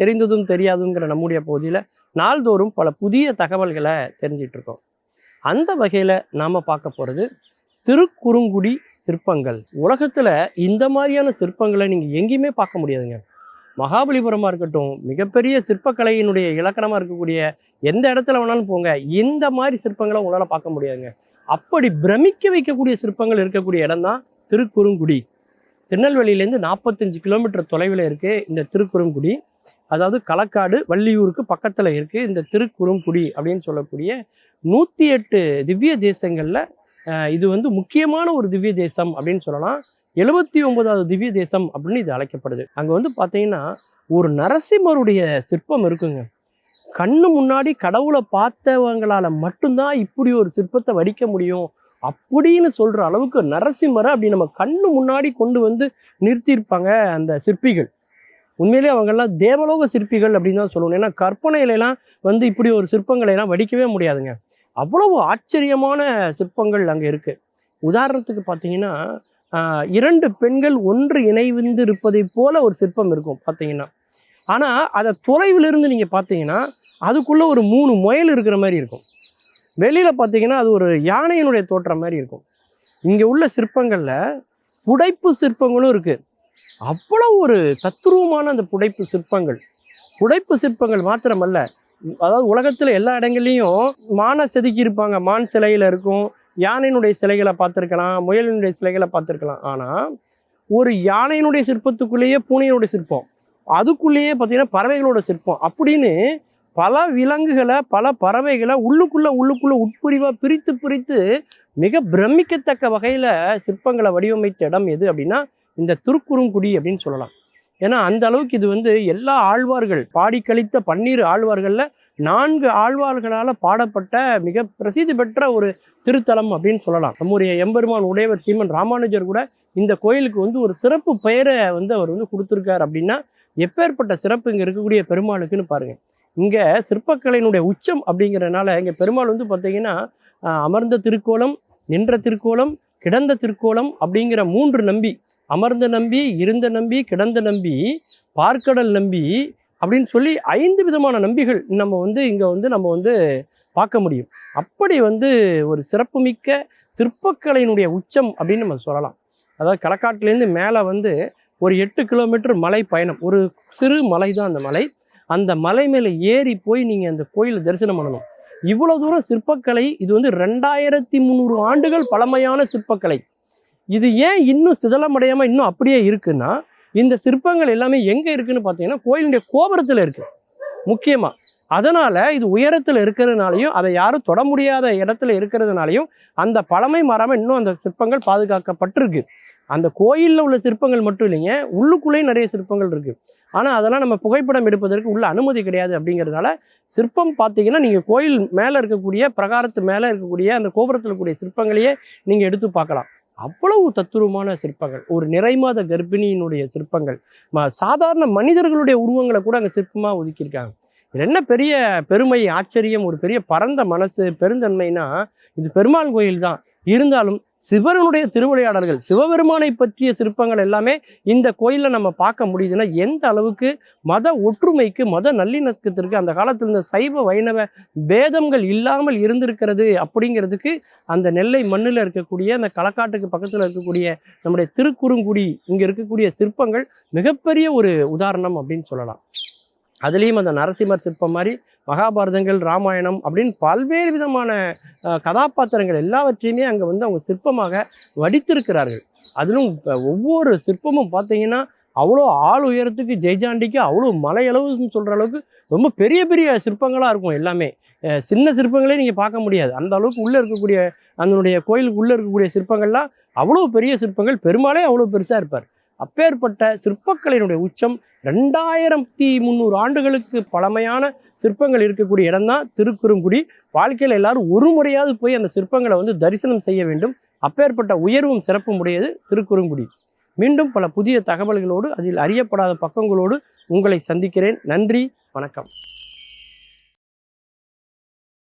தெரிந்ததும் தெரியாதுங்கிற நம்முடைய பகுதியில் நாள்தோறும் பல புதிய தகவல்களை தெரிஞ்சிட்டு இருக்கோம் அந்த வகையில் நாம் பார்க்க போகிறது திருக்குறுங்குடி சிற்பங்கள். உலகத்தில் இந்த மாதிரியான சிற்பங்களை நீங்கள் எங்கேயுமே பார்க்க முடியாதுங்க. மகாபலிபுரமாக இருக்கட்டும் மிகப்பெரிய சிற்பக்கலையினுடைய இலக்கணமாக இருக்கக்கூடிய எந்த இடத்துல வேணாலும் போங்க இந்த மாதிரி சிற்பங்களை உங்களால் பார்க்க முடியாதுங்க. அப்படி பிரமிக்க வைக்கக்கூடிய சிற்பங்கள் இருக்கக்கூடிய இடம் தான் திருக்குறுங்குடி. திருநெல்வேலியிலேருந்து நாற்பத்தஞ்சு கிலோமீட்டர் தொலைவில் இருக்குது இந்த திருக்குறுங்குடி. அதாவது களக்காடு வள்ளியூருக்கு பக்கத்தில் இருக்குது இந்த திருக்குறுங்குடி அப்படின்னு சொல்லக்கூடிய நூற்றி எட்டு திவ்ய தேசங்களில் இது வந்து முக்கியமான ஒரு திவ்ய தேசம் அப்படின்னு சொல்லலாம். எழுபத்தி ஒன்பதாவது திவ்ய தேசம் அப்படின்னு இது அழைக்கப்படுது. அங்கே வந்து பார்த்தீங்கன்னா ஒரு நரசிம்மருடைய சிற்பம் இருக்குங்க. கண்ணு முன்னாடி கடவுளை பார்த்தவங்களால மட்டும்தான் இப்படி ஒரு சிற்பத்தை வடிக்க முடியும் அப்படின்னு சொல்கிற அளவுக்கு நரசிம்மரை அப்படி நம்ம கண்ணு முன்னாடி கொண்டு வந்து நிறுத்தியிருப்பாங்க அந்த சிற்பிகள். உண்மையிலேயே அவங்கெல்லாம் தேவலோக சிற்பிகள் அப்படின்னு தான் சொல்லணும். ஏன்னா கற்பனையிலலாம் வந்து இப்படி ஒரு சிற்பங்களை எல்லாம் வடிக்கவே முடியாதுங்க. அவ்வளவு ஆச்சரியமான சிற்பங்கள் அங்கே இருக்குது உதாரணத்துக்கு பார்த்தீங்கன்னா இரண்டு பெண்கள் ஒன்று இணைவிந்து இருப்பதை போல ஒரு சிற்பம் இருக்கும் பார்த்தீங்கன்னா. ஆனால் அதை தொலைவிலிருந்து நீங்கள் பார்த்தீங்கன்னா அதுக்குள்ளே ஒரு மூணு முயல் இருக்கிற மாதிரி இருக்கும். வெளியில் பார்த்தீங்கன்னா அது ஒரு யானையினுடைய தோற்றம் மாதிரி இருக்கும். இங்கே உள்ள சிற்பங்களில் புடைப்பு சிற்பங்களும் இருக்குது அவ்வளோ ஒரு தத்துருவமான அந்த புடைப்பு சிற்பங்கள். புடைப்பு சிற்பங்கள் மாத்திரமல்ல. அதாவது உலகத்தில் எல்லா இடங்கள்லையும் மானை செதுக்கி இருப்பாங்க. மான் சிலையில் இருக்கும். யானையினுடைய சிலைகளை பார்த்துருக்கலாம். முயலினுடைய சிலைகளை பார்த்துருக்கலாம். ஆனால் ஒரு யானையினுடைய சிற்பத்துக்குள்ளேயே பூனையினுடைய சிற்பம். அதுக்குள்ளேயே பார்த்தீங்கன்னா பறவைகளோட சிற்பம். அப்படின்னு பல விலங்குகளை பல பறவைகளை உள்ளுக்குள்ளே உள்ளுக்குள்ளே உட்பிரிவாக பிரித்து பிரித்து மிக பிரமிக்கத்தக்க வகையில் சிற்பங்களை வடிவமைத்த இடம் எது அப்படின்னா இந்த திருக்குறுங்குடி அப்படின்னு சொல்லலாம். ஏன்னா அந்த அளவுக்கு இது வந்து எல்லா ஆழ்வார்கள் பாடி கழித்த பன்னீர் ஆழ்வார்களில் நான்கு ஆழ்வார்களால் பாடப்பட்ட மிக பிரசித்தி பெற்ற ஒரு திருத்தலம் அப்படின்னு சொல்லலாம். நம்முடைய எம்பெருமான் உடையவர் சீமன் ராமானுஜர் கூட இந்த கோயிலுக்கு வந்து ஒரு சிறப்பு பெயரை வந்து அவர் வந்து கொடுத்துருக்கார் அப்படின்னா எப்பேற்பட்ட சிறப்பு இங்கே இருக்கக்கூடிய பெருமாளுக்குன்னு பாருங்கள் இங்கே சிற்பக்கலையினுடைய உச்சம் அப்படிங்கிறனால இங்கே பெருமாள் வந்து பார்த்திங்கன்னா அமர்ந்த திருக்கோலம் நின்ற திருக்கோலம் கிடந்த திருக்கோலம் அப்படிங்கிற மூன்று நம்பி அமர்ந்த நம்பி இருந்த நம்பி கிடந்த நம்பி பார்க்கடல் நம்பி அப்படின்னு சொல்லி ஐந்து விதமான நம்பிகள் நம்ம வந்து இங்கே வந்து நம்ம வந்து பார்க்க முடியும். அப்படி வந்து ஒரு சிறப்புமிக்க சிற்பக்கலையினுடைய உச்சம் அப்படின்னு நம்ம சொல்லலாம். அதாவது களக்காட்டிலேருந்து மேலே வந்து ஒரு எட்டு கிலோமீட்டர் மலை பயணம். ஒரு சிறு மலை தான் அந்த மலை. அந்த மலை மேலே ஏறி போய் நீங்கள் அந்த கோயிலை தரிசனம் பண்ணணும். இவ்வளோ தூரம் சிற்பக்கலை இது வந்து ரெண்டாயிரத்தி முந்நூறு ஆண்டுகள் பழமையான சிற்பக்கலை. இது ஏன் இன்னும் சிதலமடையாமல் இன்னும் அப்படியே இருக்குன்னா இந்த சிற்பங்கள் எல்லாமே எங்கே இருக்குதுன்னு பார்த்தீங்கன்னா கோயிலுடைய கோபுரத்தில் இருக்குது முக்கியமாக அதனால் இது உயரத்தில் இருக்கிறதுனாலையும் அதை யாரும் தொட முடியாத இடத்துல இருக்கிறதுனாலையும் அந்த பழமை மாறாமல் இன்னும் அந்த சிற்பங்கள் பாதுகாக்கப்பட்டிருக்கு. அந்த கோயிலில் உள்ள சிற்பங்கள் மட்டும் இல்லைங்க உள்ளுக்குள்ளேயும் நிறைய சிற்பங்கள் இருக்குது ஆனால் அதெல்லாம் நம்ம புகைப்படம் எடுப்பதற்கு உள்ள அனுமதி கிடையாது அப்படிங்கிறதுனால சிற்பம் பார்த்தீங்கன்னா நீங்கள் கோயில் மேலே இருக்கக்கூடிய பிரகாரத்து மேலே இருக்கக்கூடிய அந்த கோபுரத்தில் இருக்கக்கூடிய சிற்பங்களையே நீங்கள் எடுத்து பார்க்கலாம். அவ்வளவு தத்துவமான சிற்பங்கள். ஒரு நிறைமாத கர்ப்பிணியினுடைய சிற்பங்கள். ம- சாதாரண மனிதர்களுடைய உருவங்களை கூட அங்கே சிற்பமாக ஒதுக்கியிருக்காங்க. இது என்ன பெரிய பெருமை ஆச்சரியம் ஒரு பெரிய பரந்த மனசு பெருந்தன்மைனா இது பெருமாள் கோயில் தான் இருந்தாலும் சிவனுடைய திருவிளையாடல்கள் சிவபெருமானை பற்றிய சிற்பங்கள் எல்லாமே இந்த கோயிலில் நம்ம பார்க்க முடியுதுன்னா எந்த அளவுக்கு மத ஒற்றுமைக்கு மத நல்லிணக்கத்திற்கு அந்த காலத்தில் இந்த சைவ வைணவ பேதங்கள் இல்லாமல் இருந்திருக்கிறது அப்படிங்கிறதுக்கு அந்த நெல்லை மண்ணில் இருக்கக்கூடிய அந்த களக்காட்டுக்கு பக்கத்தில் இருக்கக்கூடிய நம்முடைய திருக்குறுங்குடி இங்கே இருக்கக்கூடிய சிற்பங்கள் மிகப்பெரிய ஒரு உதாரணம் அப்படின்னு சொல்லலாம். அதுலேயும் அந்த நரசிம்மர் சிற்பம் மாதிரி மகாபாரதங்கள் ராமாயணம் அப்படின்னு பல்வேறு விதமான கதாபாத்திரங்கள் எல்லாவற்றையுமே அங்கே வந்து அவங்க சிற்பமாக வடித்திருக்கிறார்கள். அதிலும் ஒவ்வொரு சிற்பமும் பார்த்தீங்கன்னா அவ்வளோ ஆள் உயரத்துக்கு ஜெய்ஜாண்டிக்கு அவ்வளோ மலையளவுன்னு சொல்கிற அளவுக்கு ரொம்ப பெரிய பெரிய சிற்பங்களாக இருக்கும் எல்லாமே. சின்ன சிற்பங்களே நீங்கள் பார்க்க முடியாது. அந்த அளவுக்கு உள்ளே இருக்கக்கூடிய அதனுடைய கோயிலுக்கு உள்ளே இருக்கக்கூடிய சிற்பங்கள்லாம் அவ்வளோ பெரிய சிற்பங்கள். பெருமாளே அவ்வளோ பெருசாக இருப்பார். அப்பேற்பட்ட சிற்பக்கலையினுடைய உச்சம் ரெண்டாயிரத்தி முந்நூறு ஆண்டுகளுக்கு பழமையான சிற்பங்கள் இருக்கக்கூடிய இடம்தான் திருக்குறுங்குடி. வாழ்க்கையில் எல்லாரும் ஒரு முறையாவது போய் அந்த சிற்பங்களை வந்து தரிசனம் செய்ய வேண்டும். அப்பேற்பட்ட உயர்வும் சிறப்பும் உடையது திருக்குறுங்குடி. மீண்டும் பல புதிய தகவல்களோடு அதில் அறியப்படாத பக்கங்களோடு உங்களை சந்திக்கிறேன். நன்றி வணக்கம்.